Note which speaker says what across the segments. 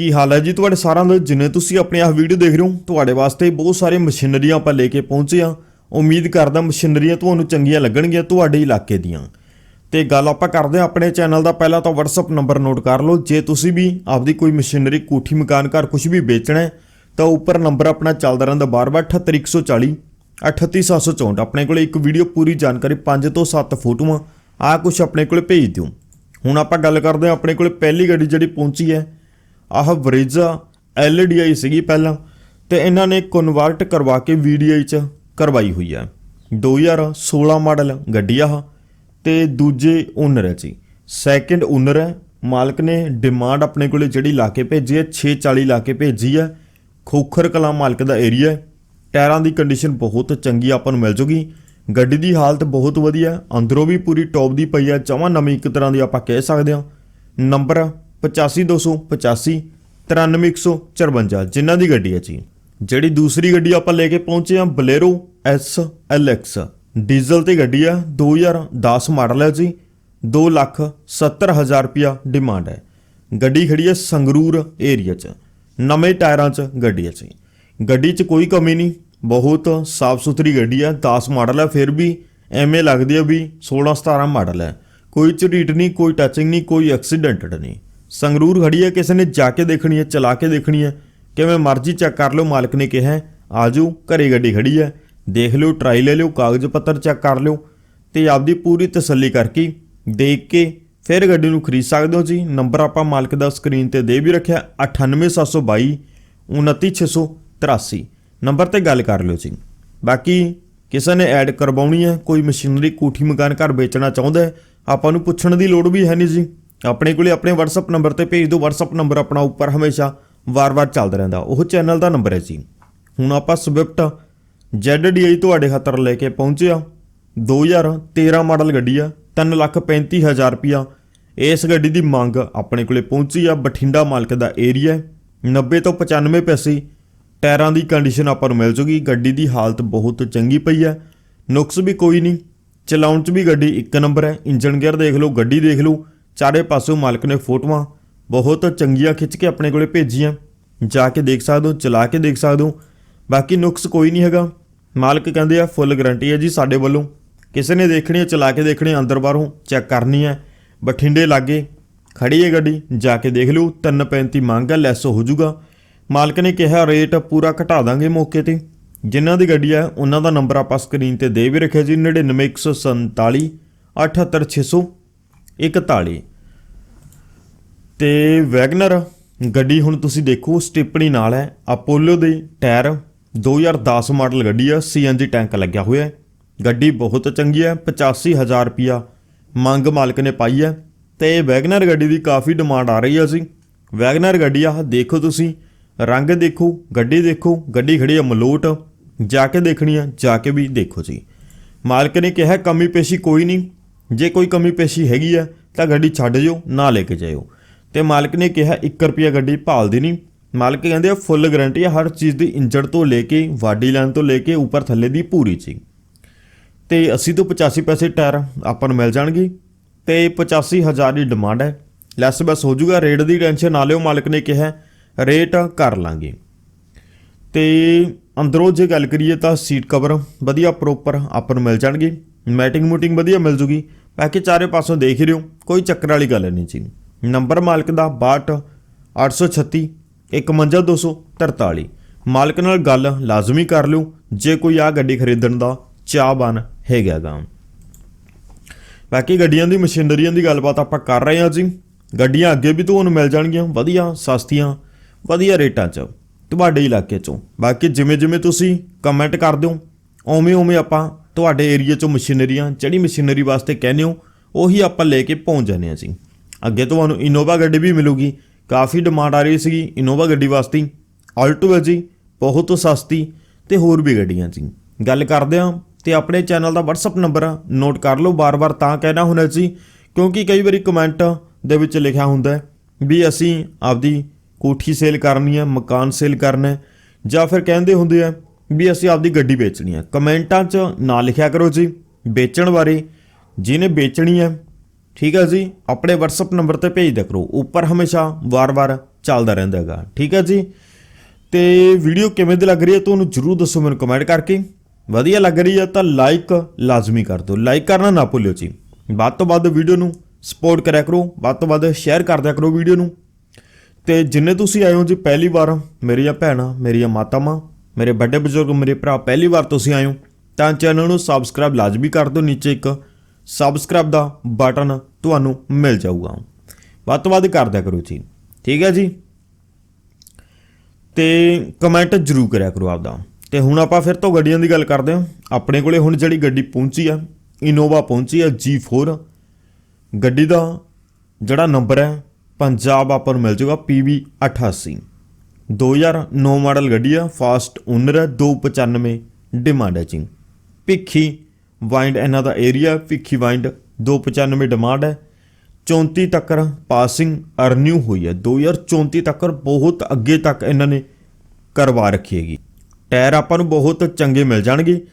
Speaker 1: ਕੀ ਹਾਲ ਹੈ ਜੀ? ਤੁਹਾਡੇ ਸਾਰਿਆਂ ਦਾ ਜਿੰਨੇ ਤੁਸੀਂ ਆਪਣੇ ਆਹ ਵੀਡੀਓ ਦੇਖ ਰਹੇ ਹੋ, ਤੁਹਾਡੇ ਵਾਸਤੇ ਬਹੁਤ ਸਾਰੇ ਮਸ਼ੀਨਰੀਆਂ ਆਪਾਂ ਲੈ ਕੇ ਪਹੁੰਚੇ ਆ ਉਮੀਦ ਕਰਦਾ ਮਸ਼ੀਨਰੀਆਂ ਤੁਹਾਨੂੰ ਚੰਗੀਆਂ ਲੱਗਣਗੀਆਂ ਤੁਹਾਡੇ ਇਲਾਕੇ ਦੀਆਂ। ਤੇ ਗੱਲ ਆਪਾਂ ਕਰਦੇ ਹਾਂ ਆਪਣੇ ਚੈਨਲ ਦਾ। ਪਹਿਲਾਂ ਤਾਂ WhatsApp ਨੰਬਰ ਨੋਟ ਕਰ ਲਓ। ਜੇ ਤੁਸੀਂ ਵੀ ਆਪਦੀ ਕੋਈ ਮਸ਼ੀਨਰੀ, ਕੋਠੀ, ਮਕਾਨ, ਘਰ ਕੁਝ ਵੀ ਵੇਚਣਾ ਹੈ, ਤਾਂ ਉੱਪਰ ਨੰਬਰ ਆਪਣਾ ਚੱਲਦਾ ਰਹਿੰਦਾ ਬਾਰ-ਬਾਰ 78140 38764 ਆਪਣੇ ਕੋਲੇ ਇੱਕ ਵੀਡੀਓ ਪੂਰੀ ਜਾਣਕਾਰੀ 5 ਤੋਂ 7 ਫੋਟੋਆਂ ਆ ਕੁਝ ਆਪਣੇ ਕੋਲੇ ਭੇਜ ਦਿਓ। ਹੁਣ ਆਪਾਂ ਗੱਲ ਕਰਦੇ ਹਾਂ ਆਪਣੇ ਕੋਲੇ ਪਹਿਲੀ ਗੱਡੀ ਜਿਹੜੀ ਪਹੁੰਚੀ ਹੈ ਆਹ ਵਰੇਜ਼ਾ ਐਲਡੀਆਈ ਸੀਗੀ ਪਹਿਲਾਂ ਤੇ ਇਹਨਾਂ ਨੇ ਕਨਵਰਟ ਕਰਵਾ ਕੇ ਵੀਡੀਆਈ ਚ ਕਰਵਾਈ ਹੋਈ ਹੈ। 2016 ਮਾਡਲ ਗੱਡੀ ਆਹ ਤੇ ਦੂਜੇ ਓਨਰ ਹੈ ਜੀ। ਸੈਕੰਡ ਓਨਰ ਹੈ, ਮਾਲਕ ਨੇ ਡਿਮਾਂਡ ਆਪਣੇ ਕੋਲੇ ਜਿਹੜੀ ਲਾ ਕੇ ਭੇਜੀ ਹੈ 640 ਲਾ ਕੇ ਭੇਜੀ ਹੈ। ਖੋਖਰ ਕਲਾਂ ਮਾਲਕ ਦਾ ਏਰੀਆ ਟਾਇਰਾਂ ਦੀ ਕੰਡੀਸ਼ਨ ਬਹੁਤ ਚੰਗੀ ਆਪਾਂ ਨੂੰ ਮਿਲ ਜੂਗੀ। ਗੱਡੀ ਦੀ ਹਾਲਤ ਬਹੁਤ ਵਧੀਆ, ਅੰਦਰੋਂ ਵੀ ਪੂਰੀ ਟੌਪ ਦੀ ਪਈ ਹੈ ਜਮਾਂ ਨਵੀਂ ਇੱਕ ਤਰ੍ਹਾਂ ਦੀ ਆਪਾਂ ਕਹਿ ਸਕਦੇ ਹਾਂ। ਨੰਬਰ 85285 93154 ਜਿਨ੍ਹਾਂ ਦੀ ਗੱਡੀ ਹੈ ਜੀ। ਜਿਹੜੀ ਦੂਸਰੀ ਗੱਡੀ ਆਪਾਂ ਲੈ ਕੇ ਪਹੁੰਚੇ ਹਾਂ, ਬਲੇਰੋ ਐਸ ਐਲਐਕਸ ਡੀਜ਼ਲ ਤੇ ਗੱਡੀ ਆ 2010 ਮਾਡਲ ਹੈ ਜੀ। 2 ਲੱਖ 70 ਹਜ਼ਾਰ ਰੁਪਿਆ ਡਿਮਾਂਡ ਹੈ। ਗੱਡੀ ਖੜੀ ਹੈ ਸੰਗਰੂਰ ਏਰੀਆ 'ਚ। ਨਵੇਂ ਟਾਇਰਾਂ 'ਚ ਗੱਡੀ ਹੈ ਜੀ। ਗੱਡੀ 'ਚ ਕੋਈ ਕਮੀ ਨਹੀਂ, ਬਹੁਤ ਸਾਫ਼ ਸੁਥਰੀ ਗੱਡੀ ਹੈ 10 ਮਾਡਲ ਹੈ, ਫਿਰ ਵੀ ਐਵੇਂ ਲੱਗਦੀ ਹੈ ਵੀ 16 17 ਮਾਡਲ ਹੈ। ਕੋਈ ਝਰੀਟ ਨਹੀਂ, ਕੋਈ ਟੱਚਿੰਗ ਨਹੀਂ, ਕੋਈ ਐਕਸੀਡੈਂਟਡ ਨਹੀਂ। ਸੰਗਰੂਰ ਖੜੀ ਹੈ ਕਿਸੇ ਨੇ ਜਾ ਕੇ ਦੇਖਣੀ ਹੈ ਚਲਾ ਕੇ ਦੇਖਣੀ ਹੈ। ਕਿਵੇਂ ਮਰਜ਼ੀ ਚੈੱਕ ਕਰ ਲਓ ਮਾਲਕ ਨੇ ਕਿਹਾ ਹੈ, ਆਜੋ ਘਰੇ ਗੱਡੀ ਖੜੀ ਹੈ। ਦੇਖ ਲਿਓ ਟਰਾਈ ਲੈ ਲਿਓ ਕਾਗਜ਼ ਪੱਤਰ ਚੈੱਕ ਕਰ ਲਿਓ ਤੇ ਆਪਦੀ ਪੂਰੀ ਤਸੱਲੀ ਕਰਕੇ ਦੇਖ ਕੇ ਫਿਰ ਗੱਡੀ ਨੂੰ ਖਰੀਦ ਸਕਦੇ ਹੋ ਜੀ। ਨੰਬਰ ਆਪਾਂ ਮਾਲਕ ਦਾ ਸਕਰੀਨ ਤੇ ਦੇ ਵੀ ਰੱਖਿਆ 98722 29683 ਨੰਬਰ ਤੇ ਗੱਲ ਕਰ ਲਿਓ ਜੀ। ਬਾਕੀ ਕਿਸੇ ਨੇ ਐਡ ਕਰਵਾਉਣੀ ਹੈ ਕੋਈ ਮਸ਼ੀਨਰੀ ਕੋਠੀ ਮਕਾਨ ਘਰ ਵੇਚਣਾ ਚਾਹੁੰਦਾ ਹੈ ਆਪਾਂ ਨੂੰ ਪੁੱਛਣ ਦੀ ਲੋੜ ਵੀ ਹੈ ਨਹੀਂ ਜੀ। ਆਪਣੇ ਕੋਲੇ ਆਪਣੇ WhatsApp ਨੰਬਰ ਤੇ ਭੇਜ ਦਿਓ। WhatsApp ਨੰਬਰ ਆਪਣਾ ਉੱਪਰ ਹਮੇਸ਼ਾ ਵਾਰ-ਵਾਰ ਚੱਲਦਾ ਰਹਿੰਦਾ। ਉਹ ਚੈਨਲ ਦਾ ਨੰਬਰ ਹੈ ਜੀ। ਹੁਣ ਆਪਾਂ ਸਵਿਫਟ ZDI ਤੁਹਾਡੇ ਖਾਤਰ ਲੈ ਕੇ ਪਹੁੰਚੇ ਆ। 2013 ਮਾਡਲ ਗੱਡੀ ਆ। 335000 ਰੁਪਿਆ ਇਸ ਗੱਡੀ ਦੀ ਮੰਗ ਆਪਣੇ ਕੋਲੇ ਪਹੁੰਚੀ ਆ। ਬਠਿੰਡਾ ਮਾਲਕ ਦਾ ਏਰੀਆ 90 ਤੋਂ 95 ਪੈਸੇ ਟਾਇਰਾਂ ਦੀ ਕੰਡੀਸ਼ਨ ਆਪਾਂ ਨੂੰ ਮਿਲ ਜੂਗੀ। ਗੱਡੀ ਦੀ ਹਾਲਤ ਬਹੁਤ ਚੰਗੀ ਪਈ ਹੈ ਨੁਕਸ ਵੀ ਕੋਈ ਨਹੀਂ। ਚਲਾਉਣ 'ਚ ਵੀ ਗੱਡੀ ਇੱਕ ਨੰਬਰ ਹੈ। ਇੰਜਨ ਗੇਅਰ ਦੇਖ ਲਓ, ਗੱਡੀ ਦੇਖ ਲਓ। ਚਾਰੇ ਪਾਸੋਂ ਮਾਲਕ ਨੇ ਫੋਟੋਆਂ ਬਹੁਤ ਚੰਗੀਆਂ ਖਿੱਚ ਕੇ ਆਪਣੇ ਕੋਲੇ ਭੇਜੀਆਂ। ਜਾ ਕੇ ਦੇਖ ਸਕਦੇ ਹੋ, ਚਲਾ ਕੇ ਦੇਖ ਸਕਦੇ ਹੋ। ਬਾਕੀ ਨੁਕਸ ਕੋਈ ਨਹੀਂ ਹੈਗਾ। ਮਾਲਕ ਕਹਿੰਦੇ ਆ, ਫੁੱਲ ਗਾਰੰਟੀ ਹੈ ਜੀ ਸਾਡੇ ਵੱਲੋਂ। ਕਿਸੇ ਨੇ ਦੇਖਣੀ ਹੈ, ਚਲਾ ਕੇ ਦੇਖਣੀ ਅੰਦਰ ਬਾਹਰੋਂ ਚੈੱਕ ਕਰਨੀ ਹੈ। ਬਠਿੰਡੇ ਲਾਗੇ ਖੜੀ ਹੈ ਗੱਡੀ, ਜਾ ਕੇ ਦੇਖ ਲਿਓ। 335 ਮੰਗ ਹੈ, ਲੈਸ ਹੋ ਜਾਊਗਾ। ਮਾਲਕ ਨੇ ਕਿਹਾ, ਰੇਟ ਪੂਰਾ ਘਟਾ ਦਾਂਗੇ ਮੌਕੇ ਤੇ। ਜਿਨ੍ਹਾਂ ਦੀ ਗੱਡੀ ਹੈ, ਉਹਨਾਂ ਦਾ ਨੰਬਰ ਆਪਾਂ ਸਕਰੀਨ ਤੇ ਦੇ ਵੀ ਰੱਖਿਆ ਜੀ। 99147 78641 ਤੇ ਵੈਗਨਰ, ਗੱਡੀ ਹੁਣ ਤੁਸੀਂ ਦੇਖੋ ਸਟਿਪਣੀ ਨਾਲ ਹੈ। ਅਪੋਲੋ ਦੇ ਟਾਇਰ 2010 ਮਾਡਲ ਗੱਡੀ ਆ ਸੀਐਨਜੀ ਟੈਂਕ ਲੱਗਿਆ ਹੋਇਆ ਹੈ। ਗੱਡੀ ਬਹੁਤ ਚੰਗੀ ਹੈ 85000 ਰੁਪਿਆ ਮੰਗ ਮਾਲਕ ਨੇ ਪਾਈ ਹੈ। ਤੇ ਵੈਗਨਰ ਗੱਡੀ ਦੀ ਕਾਫੀ ਡਿਮਾਂਡ ਆ ਰਹੀ ਹੈ ਸੀ ਵੈਗਨਰ ਗੱਡੀ ਆ, ਦੇਖੋ ਤੁਸੀਂ, ਰੰਗ ਦੇਖੋ, ਗੱਡੀ ਦੇਖੋ, ਗੱਡੀ ਖੜੀ ਆ ਮਲੋਟ, ਜਾ ਕੇ ਦੇਖਣੀ ਆ ਜਾ ਕੇ ਵੀ ਦੇਖੋ ਜੀ। ਮਾਲਕ ਨੇ ਕਿਹਾ, ਕਮੀ ਪੇਸ਼ੀ ਕੋਈ ਨਹੀਂ, ਜੇ ਕੋਈ ਕਮੀ ਪੇਸ਼ੀ ਹੈਗੀ ਆ ਤਾਂ ਗੱਡੀ ਛੱਡ ਜਿਓ, ਨਾ ਲੈ ਕੇ ਜਾਇਓ। ਤੇ ਮਾਲਕ ਨੇ ਕਿਹਾ 1 ਰੁਪਿਆ ਗੱਡੀ ਭਾਲਦੀ ਨਹੀਂ। ਮਾਲਕ ਕਹਿੰਦੇ ਆ ਫੁੱਲ ਗਾਰੰਟੀ ਹੈ ਹਰ ਚੀਜ਼ ਦੀ ਇੰਜਣ ਤੋਂ ਲੈ ਕੇ ਵਾਡੀ ਲੈਣ ਤੋਂ ਲੈ ਕੇ, ਉੱਪਰ ਥੱਲੇ ਦੀ ਪੂਰੀ ਚੀਜ਼। ਤੇ 80 ਤੋਂ 85 ਪੈਸੇ ਟਾਇਰ ਆਪਾਂ ਨੂੰ ਮਿਲ ਜਾਣਗੇ ਤੇ 85000 ਦੀ ਡਿਮਾਂਡ ਹੈ। ਲੈਸ ਬਸ ਹੋ ਜਾਊਗਾ ਰੇਟ ਦੀ ਟੈਨਸ਼ਨ ਨਾ ਲਿਓ, ਮਾਲਕ ਨੇ ਕਿਹਾ ਰੇਟ ਕਰ ਲਾਂਗੇ। ਤੇ ਅੰਦਰੋਂ ਜੇ ਗੱਲ ਕਰੀਏ ਤਾਂ ਸੀਟ ਕਵਰ ਵਧੀਆ ਪ੍ਰੋਪਰ ਆਪਾਂ ਨੂੰ ਮਿਲ ਜਾਣਗੇ। ਮੈਟਿੰਗ ਮੂਟਿੰਗ ਵਧੀਆ ਮਿਲ ਜੂਗੀ। ਬਾਕੀ ਚਾਰੇ ਪਾਸੋਂ ਦੇਖ ਹੀ ਹੋ ਕੋਈ ਚੱਕਰ ਵਾਲੀ ਗੱਲ ਨਹੀਂ ਜੀ। ਨੰਬਰ ਮਾਲਕ ਦਾ 62 836 51243 ਮਾਲਕ ਨਾਲ ਗੱਲ ਲਾਜ਼ਮੀ ਕਰ ਲਿਓ, ਜੇ ਕੋਈ ਆ ਗੱਡੀ ਖਰੀਦਣ ਦਾ ਚਾਹਵਾਨ ਹੈਗਾ ਗਾ ਬਾਕੀ ਗੱਡੀਆਂ ਦੀ ਮਸ਼ੀਨਰੀਆਂ ਦੀ ਗੱਲਬਾਤ ਆਪਾਂ ਕਰ ਰਹੇ ਹਾਂ ਜੀ। ਗੱਡੀਆਂ ਅੱਗੇ ਵੀ ਤੁਹਾਨੂੰ ਮਿਲ ਜਾਣਗੀਆਂ, ਵਧੀਆ, ਸਸਤੀਆਂ, ਵਧੀਆ ਰੇਟਾਂ 'ਚ, ਤੁਹਾਡੇ ਇਲਾਕੇ 'ਚੋਂ। ਬਾਕੀ ਜਿਵੇਂ ਜਿਵੇਂ ਤੁਸੀਂ ਕਮੈਂਟ ਕਰ ਦਿਓ ਓਵੇਂ ਓਵੇਂ ਆਪਾਂ ਤੁਹਾਡੇ ਏਰੀਆ 'ਚੋਂ ਮਸ਼ੀਨਰੀਆਂ, ਜਿਹੜੀ ਮਸ਼ੀਨਰੀ ਵਾਸਤੇ ਕਹਿੰਦੇ ਹੋ, ਉਹੀ ਆਪਾਂ ਲੈ ਕੇ ਪਹੁੰਚ ਜਾਂਦੇ ਹਾਂ ਜੀ। ਅੱਗੇ ਤੁਹਾਨੂੰ ਇਨੋਵਾ ਗੱਡੀ ਵੀ ਮਿਲੂਗੀ। ਕਾਫੀ ਡਿਮਾਂਡ ਆ ਰਹੀ ਸੀਗੀ, ਇਨੋਵਾ ਗੱਡੀ ਵਾਸਤੇ ਆਲਟੋ ਹੈ ਜੀ, ਬਹੁਤ ਸਸਤੀ ਤੇ ਹੋਰ ਵੀ ਗੱਡੀਆਂ ਜੀ। ਗੱਲ ਕਰਦੇ ਹਾਂ ਤੇ ਆਪਣੇ ਚੈਨਲ ਦਾ WhatsApp ਨੰਬਰ ਨੋਟ ਕਰ ਲਓ ਬਾਰ-ਬਾਰ ਤਾਂ ਕਹਿਣਾ ਹੁੰਦਾ ਜੀ ਕਿਉਂਕਿ ਕਈ ਵਾਰੀ ਕਮੈਂਟ ਦੇ ਵਿੱਚ ਲਿਖਿਆ ਹੁੰਦਾ ਵੀ ਅਸੀਂ ਆਪਦੀ ਕੋਠੀ ਸੇਲ ਕਰਨੀ ਹੈ, ਮਕਾਨ ਸੇਲ ਕਰਨਾ ਹੈ, ਜਾਂ ਫਿਰ ਕਹਿੰਦੇ ਹੁੰਦੇ ਆ ਵੀ ਅਸੀਂ ਆਪਦੀ ਗੱਡੀ ਵੇਚਣੀ ਹੈ। ਕਮੈਂਟਾਂ 'ਚ ਨਾ ਲਿਖਿਆ ਕਰੋ ਜੀ, ਵੇਚਣ ਬਾਰੇ। ਜਿਹਨੇ ਵੇਚਣੀ ਹੈ ਠੀਕ ਹੈ ਜੀ? ਆਪਣੇ WhatsApp ਨੰਬਰ ਤੇ ਭੇਜਦੇ ਕਰੋ। ਉੱਪਰ ਹਮੇਸ਼ਾ ਵਾਰ-ਵਾਰ ਚੱਲਦਾ ਰਹਿੰਦਾ ਹੈਗਾ। ਠੀਕ ਹੈ ਜੀ? ਤੇ ਵੀਡੀਓ ਕਿਵੇਂ ਦੀ ਲੱਗ ਰਹੀ ਹੈ ਤੁਹਾਨੂੰ ਜਰੂਰ ਦੱਸੋ ਮੈਨੂੰ ਕਮੈਂਟ ਕਰਕੇ। ਵਧੀਆ ਲੱਗ ਰਹੀ ਹੈ ਤਾਂ ਲਾਈਕ ਲਾਜ਼ਮੀ ਕਰ ਦਿਓ। ਲਾਈਕ ਕਰਨਾ ਨਾ ਭੁੱਲਿਓ ਜੀ। ਵੱਧ ਤੋਂ ਵੱਧ ਵੀਡੀਓ ਨੂੰ ਸਪੋਰਟ ਕਰਿਆ ਕਰੋ। ਵੱਧ ਤੋਂ ਵੱਧ ਸ਼ੇਅਰ ਕਰਦਿਆ ਕਰੋ ਵੀਡੀਓ ਨੂੰ। ਤੇ ਜਿੰਨੇ ਤੁਸੀਂ ਆਏ ਹੋ ਜੀ ਪਹਿਲੀ ਵਾਰ, ਮੇਰੀਆਂ ਭੈਣਾਂ, ਮੇਰੀਆਂ ਮਾਤਾਵਾਂ, ਮੇਰੇ ਵੱਡੇ ਬਜ਼ੁਰਗ, ਮੇਰੇ ਭਰਾ, ਪਹਿਲੀ ਵਾਰ ਤੁਸੀਂ ਆਏ ਹੋ, ਤਾਂ ਚੈਨਲ ਨੂੰ ਸਬਸਕ੍ਰਾਈਬ ਲਾਜ਼ਮੀ ਕਰ ਦਿਓ। ਨੀਚੇ ਇੱਕ ਸਬਸਕ੍ਰਾਈਬ ਦਾ ਬਟਨ ਤੁਹਾਨੂੰ ਮਿਲ ਜਾਊਗਾ। ਵੱਧ ਤੋਂ ਵੱਧ ਕਰਦਿਆ ਕਰੋ ਜੀ। ਠੀਕ ਹੈ ਜੀ? ਤੇ ਕਮੈਂਟ ਜ਼ਰੂਰ ਕਰਿਆ ਕਰੋ ਆਪਦਾ। ਤੇ ਹੁਣ ਆਪਾਂ ਫਿਰ ਤੋਂ ਗੱਡੀਆਂ ਦੀ ਗੱਲ ਕਰਦੇ ਹਾਂ। ਆਪਣੇ ਕੋਲੇ ਹੁਣ ਜਿਹੜੀ ਗੱਡੀ ਪਹੁੰਚੀ ਆ ਇਨੋਵਾ ਪਹੁੰਚੀ ਆ G4 ਗੱਡੀ ਦਾ ਜਿਹੜਾ ਨੰਬਰ ਹੈ, ਪੰਜਾਬ ਆਪਾਂ ਨੂੰ ਮਿਲ ਜਾਊਗਾ PV 88 2009 ਮਾਡਲ ਗੱਡੀ ਆ ਫਾਸਟ ਓਨਰ ਹੈ 295 ਡਿਮਾਂਡ ਹੈ ਜੀ। ਭਿੱਖੀ ਵਾਈਂਡ ਇਹਨਾਂ ਦਾ ਏਰੀਆ, ਭਿੱਖੀ ਵਾਈਂਡ 295 ਡਿਮਾਂਡ ਹੈ। 34 ਤੱਕ ਪਾਸਿੰਗ ਅਰਨਿਊ ਹੋਈ ਹੈ। 2034 ਤੱਕ ਬਹੁਤ ਅੱਗੇ ਤੱਕ ਇਹਨਾਂ ਨੇ ਕਰਵਾ ਰੱਖੀ ਹੈਗੀ। ਟਾਇਰ ਆਪਾਂ ਨੂੰ ਬਹੁਤ ਚੰਗੇ ਮਿਲ ਜਾਣਗੇ।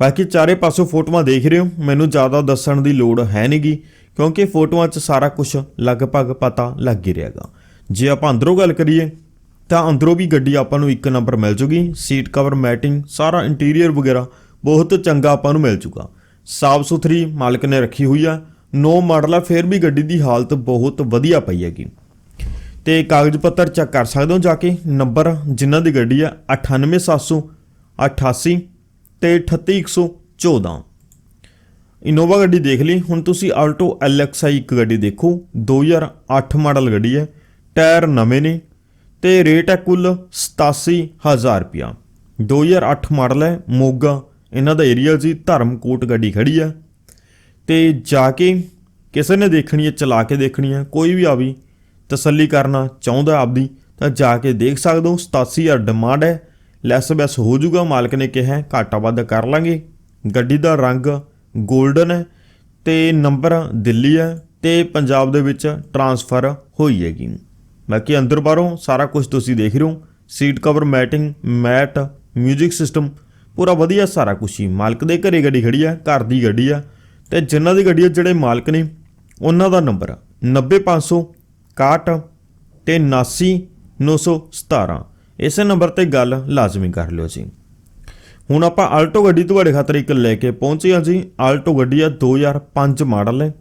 Speaker 1: ਬਾਕੀ ਚਾਰੇ ਪਾਸੋਂ ਫੋਟੋਆਂ ਦੇਖ ਰਹੇ ਹੋ। ਮੈਨੂੰ ਜ਼ਿਆਦਾ ਦੱਸਣ ਦੀ ਲੋੜ ਹੈ ਨਹੀਂਗੀ ਕਿਉਂਕਿ ਫੋਟੋਆਂ 'ਚ ਸਾਰਾ ਕੁਝ ਲਗਭਗ ਪਤਾ ਲੱਗ ਹੀ ਰਿਹਾਗਾ। ਜੇ ਆਪਾਂ ਅੰਦਰੋਂ ਗੱਲ ਕਰੀਏ, ਤਾਂ ਅੰਦਰੋਂ ਵੀ ਗੱਡੀ ਆਪਾਂ ਨੂੰ ਇੱਕ ਨੰਬਰ ਮਿਲ ਜੂਗੀ। ਸੀਟ ਕਵਰ, ਮੈਟਿੰਗ, ਸਾਰਾ ਇੰਟੀਰੀਅਰ ਵਗੈਰਾ ਬਹੁਤ ਚੰਗਾ ਆਪਾਂ ਨੂੰ ਮਿਲ ਚੁੱਕਾ। ਸਾਫ਼ ਸੁਥਰੀ ਮਾਲਕ ਨੇ ਰੱਖੀ ਹੋਈ ਆ। ਨੋ ਮਾਡਲ ਆ, ਫਿਰ ਵੀ ਗੱਡੀ ਦੀ ਹਾਲਤ ਬਹੁਤ ਵਧੀਆ ਪਈ ਹੈਗੀ। ਤੇ ਕਾਗਜ਼ ਪੱਤਰ ਚੈੱਕ ਕਰ ਸਕਦੇ ਹੋ ਜਾ ਕੇ। ਨੰਬਰ ਜਿਨ੍ਹਾਂ ਦੀ ਗੱਡੀ ਆ 98788 ਤੇ 38114 ਇਨੋਵਾ ਗੱਡੀ ਦੇਖ ਲਈ। ਹੁਣ ਤੁਸੀਂ ਆਲਟੋ LXI ਇੱਕ ਗੱਡੀ ਦੇਖੋ। 2008 ਮਾਡਲ ਗੱਡੀ ਹੈ। ਟਾਇਰ ਨਵੇਂ ਨੇ ਤੇ ਰੇਟ ਹੈ ਕੁੱਲ 87000 ਰੁਪਿਆ 2008 ਮਾਡਲ ਹੈ ਮੋਗਾ ਇਹਨਾਂ ਦਾ ਏਰੀਆ ਜੀ ਧਰਮਕੋਟ ਗੱਡੀ ਖੜੀ ਆ। ਤੇ ਜਾ ਕੇ ਕਿਸੇ ਨੇ ਦੇਖਣੀ ਹੈ ਚਲਾ ਕੇ ਦੇਖਣੀ ਹੈ ਕੋਈ ਵੀ ਆਵੀ, ਤਸੱਲੀ ਕਰਨਾ ਚਾਹੁੰਦਾ ਆਪਦੀ, ਤਾਂ ਜਾ ਕੇ ਦੇਖ ਸਕਦੇ ਹੋ 87000 ਡਿਮਾਂਡ ਹੈ ਲੈਸ ਬੈਸ ਹੋ ਜਾਊਗਾ, ਮਾਲਕ ਨੇ ਕਿਹਾ, ਘਾਟਾ ਵੱਧ ਕਰ ਲਾਂਗੇ। ਗੱਡੀ ਦਾ ਰੰਗ ਗੋਲਡਨ ਹੈ, ਤੇ ਨੰਬਰ ਦਿੱਲੀ ਹੈ ਤੇ ਪੰਜਾਬ ਦੇ ਵਿੱਚ ਟਰਾਂਸਫਰ ਹੋਈ ਹੈਗੀ। ਬਾਕੀ ਅੰਦਰ ਬਾਹਰੋਂ ਸਾਰਾ ਕੁਝ ਤੁਸੀਂ ਦੇਖ ਰਹੇ ਹੋ seat cover matting mat 뮤직 system ਪੂਰਾ ਵਧੀਆ ਸਾਰਾ ਕੁਝ ਹੀ। ਮਾਲਕ ਦੇ ਘਰੇ ਗੱਡੀ ਖੜੀ ਆ, ਘਰ ਦੀ ਗੱਡੀ ਆ। ਤੇ ਜਿਨ੍ਹਾਂ ਦੀ ਗੱਡੀ ਆ, ਜਿਹੜੇ ਮਾਲਕ ਨੇ, ਉਹਨਾਂ ਦਾ ਨੰਬਰ 90561 ਤੇ 79917 ਇਸੇ ਨੰਬਰ ਤੇ ਗੱਲ ਲਾਜ਼ਮੀ ਕਰ ਲਿਓ ਜੀ। ਹੁਣ ਆਪਾਂ ਆਲਟੋ ਗੱਡੀ ਤੁਹਾਡੇ ਖਾਤਰ ਇੱਕ ਲੈ ਕੇ ਪਹੁੰਚੇ ਹਾਂ ਜੀ। ਆਲਟੋ ਗੱਡੀ ਆ 2005 ਮਾਡਲ ਹੈ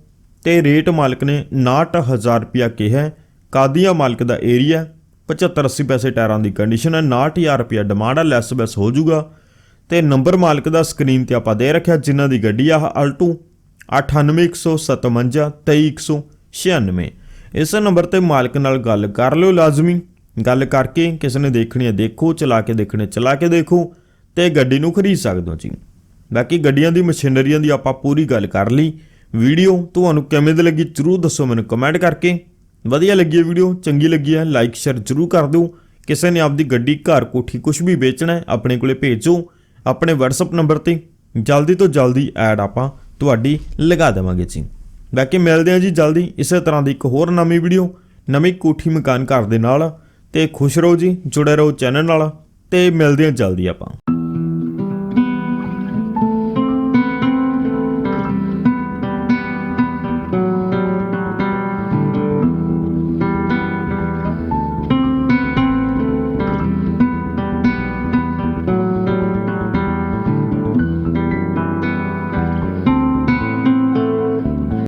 Speaker 1: ਤੇ ਰੇਟ ਮਾਲਕ ਨੇ 69000 ਰੁਪਿਆ ਕਿਹਾ ਹੈ। ਕਾਦੀਆਂ ਮਾਲਕ ਦਾ ਏਰੀਆ 75 80 ਪੈਸੇ ਟਾਇਰਾਂ ਦੀ ਕੰਡੀਸ਼ਨ ਹੈ 69000 ਰੁਪਿਆ ਡਿਮਾਂਡ ਹੈ ਲੈਸ ਬੈਸ ਹੋ ਜਾਊਗਾ। ਤੇ ਨੰਬਰ ਮਾਲਕ ਦਾ ਸਕਰੀਨ ਤੇ ਆਪਾਂ ਦੇ ਰੱਖਿਆ, ਜਿਨ੍ਹਾਂ ਦੀ ਗੱਡੀ ਆ ਆਲਟੋ 98157 23196 ਇਸ ਨੰਬਰ ਤੇ ਮਾਲਕ ਨਾਲ ਗੱਲ ਕਰ ਲਿਓ ਲਾਜ਼ਮੀ। ਗੱਲ ਕਰਕੇ ਕਿਸੇ ਨੇ ਦੇਖਣੀ ਹੈ, ਦੇਖੋ, ਚਲਾ ਕੇ ਦੇਖਣੇ ਚਲਾ ਕੇ ਦੇਖੋ ਤੇ ਗੱਡੀ ਨੂੰ ਖਰੀਦ ਸਕਦੇ ਹੋ ਜੀ। ਬਾਕੀ ਗੱਡੀਆਂ ਦੀ, ਮਸ਼ੀਨਰੀਆਂ ਦੀ ਆਪਾਂ ਪੂਰੀ ਗੱਲ ਕਰ ਲਈ। ਵੀਡੀਓ ਤੁਹਾਨੂੰ ਕਿਵੇਂ ਦੀ ਲੱਗੀ ਜਰੂਰ ਦੱਸੋ ਮੈਨੂੰ ਕਮੈਂਟ ਕਰਕੇ। ਵਧੀਆ ਲੱਗੀ ਹੈ ਵੀਡੀਓ, ਚੰਗੀ ਲੱਗੀ ਹੈ ਲਾਈਕ ਸ਼ੇਅਰ ਜਰੂਰ ਕਰ ਦਿਓ। ਕਿਸੇ ਨੇ ਆਪਦੀ ਗੱਡੀ, ਘਰ ਕੋਠੀ ਕੁਝ ਵੀ ਵੇਚਣਾ ਹੈ, ਆਪਣੇ ਕੋਲੇ ਭੇਜੋ। ਆਪਣੇ WhatsApp ਨੰਬਰ ਤੇ ਜਲਦੀ ਤੋਂ ਜਲਦੀ ਐਡ ਆਪਾਂ ਤੁਹਾਡੀ ਲਗਾ ਦੇਵਾਂਗੇ ਜੀ। ਬਾਕੀ ਮਿਲਦੇ ਹਾਂ ਜੀ ਜਲਦੀ ਇਸੇ ਤਰ੍ਹਾਂ ਦੀ ਇੱਕ ਹੋਰ ਨਵੀਂ ਵੀਡੀਓ, ਨਵੀਂ ਕੋਠੀ ਮਕਾਨ ਘਰ ਦੇ ਨਾਲ। ਤੇ ਖੁਸ਼ ਰਹੋ ਜੀ, ਜੁੜੇ ਰਹੋ ਚੈਨਲ ਨਾਲ ਤੇ ਮਿਲਦੇ ਹਾਂ ਜਲਦੀ ਆਪਾਂ।